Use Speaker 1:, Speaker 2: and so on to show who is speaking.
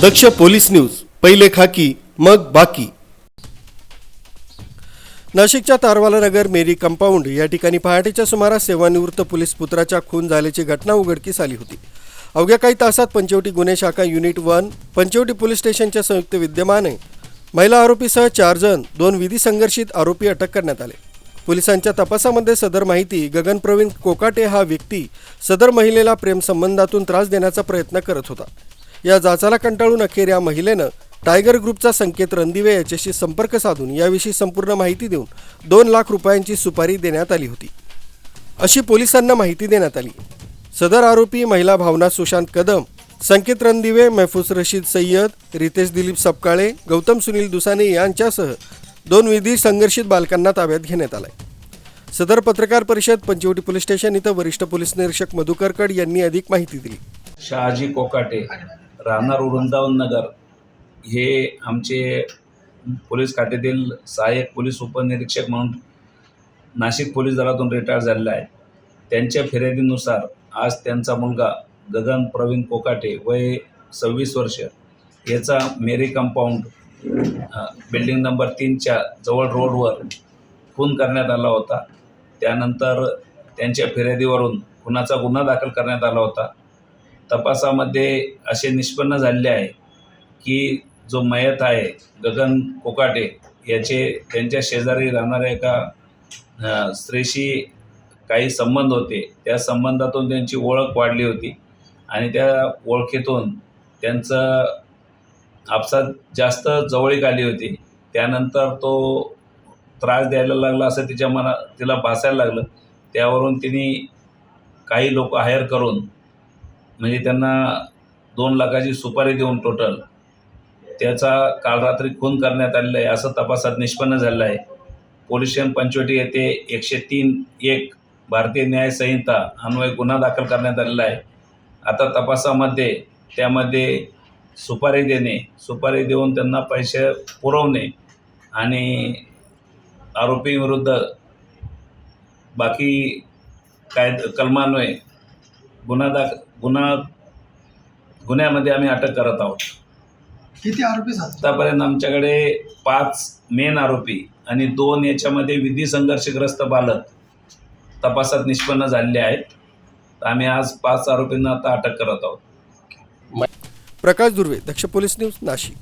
Speaker 1: दक्ष police news पहिले खाकी मग बाकी. नाशिकच्या तारवाला नगर मेरी कंपाऊंड या ठिकाणी पहाटेच्या सुमारास सेवानिवृत्त पोलीस पुत्राच्या खून झाल्याची घटना उघडकीस आली होती. अवघ्या काही तासात पंचवटी गुन्हे शाखा युनिट वन पंचवटी पोलीस स्टेशनच्या संयुक्त विद्यमाने महिला आरोपीसह चार जण दोन विधी संघर्षित आरोपी अटक करण्यात आले. पोलिसांच्या तपासामध्ये सदर माहिती गगन प्रवीण कोकाटे हा व्यक्ती सदर महिलेला प्रेमसंबंधातून त्रास देण्याचा प्रयत्न करत होता. या जाचाला कंटाळून अखेर या महिलेनं टायगर ग्रुपचा संकेत रणदिवे याच्याशी संपर्क साधून याविषयी संपूर्ण माहिती देऊन दोन लाख रुपयांची सुपारी देण्यात आली होती. अशी पोलिसांना माहिती देण्यात आली. सदर आरोपी महिला भावना सुशांत कदम संकेत रणदिवे महफूज रशीद सय्यद रितेश दिलीप सपकाळे गौतम सुनील दुसाने यांच्यासह दोन विधी संघर्षित बालकांना ताब्यात घेण्यात आलाय. सदर पत्रकार परिषद पंचवटी पोलीस स्टेशन इथं वरिष्ठ पोलीस निरीक्षक मधुकरकड यांनी अधिक माहिती दिली.
Speaker 2: शहाजी कोकाटे. राहणार वृंदावन नगर हे आमचे पोलीस खात्यातील सहाय्यक पोलीस उपनिरीक्षक म्हणून नाशिक पोलीस दलातून रिटायर झालेले आहे त्यांच्या फिर्यादीनुसार आज त्यांचा मुलगा गगन प्रवीण कोकाटे वय सव्वीस वर्ष याचा मेरी कंपाऊंड बिल्डिंग नंबर तीनच्या जवळ रोडवर खून करण्यात आला होता. त्यानंतर त्यांच्या फिर्यादीवरून खुनाचा गुन्हा दाखल करण्यात आला होता. तपासामध्ये असे निष्पन्न झालेले आहे की जो मयत आहे गगन कोकाटे याचे त्यांच्या शेजारी राहणाऱ्या एका स्त्रीशी काही संबंध होते. त्या संबंधातून त्यांची ओळख वाढली होती आणि त्या ओळखीतून त्यांचं आपसात जास्त जवळीक आली होती. त्यानंतर तो त्रास द्यायला लागला असं तिच्या मना तिला भासायला लागलं. त्यावरून तिने काही लोक हायर करून म्हणजे त्यांना दोन लाखाची सुपारी देऊन टोटल त्याचा काल रात्री खून करण्यात आलेला आहे असं तपासात निष्पन्न झालेलं आहे. पोलीस स्टेशन पंचवटी येथे एकशे तीन एक भारतीय न्याय संहिता अन्वय गुन्हा दाखल करण्यात आलेला आहे. आता तपासामध्ये त्यामध्ये सुपारी देणे सुपारी देऊन त्यांना पैसे पुरवणे आणि आरोपीविरुद्ध बाकी काय कलमान्वये गुन्हा दाख गुन्हा गुन्ह्यामध्ये आम्ही अटक करत आहोत.
Speaker 3: किती आरोपी झाले?
Speaker 2: आतापर्यंत आमच्याकडे पाच मेन आरोपी आणि दोन याच्यामध्ये विधी संघर्षग्रस्त बालक तपासात निष्पन्न झालेले आहेत. तर आम्ही आज पाच आरोपींना आता अटक करत आहोत.
Speaker 1: Prakash Durve Daksh police news Nashik.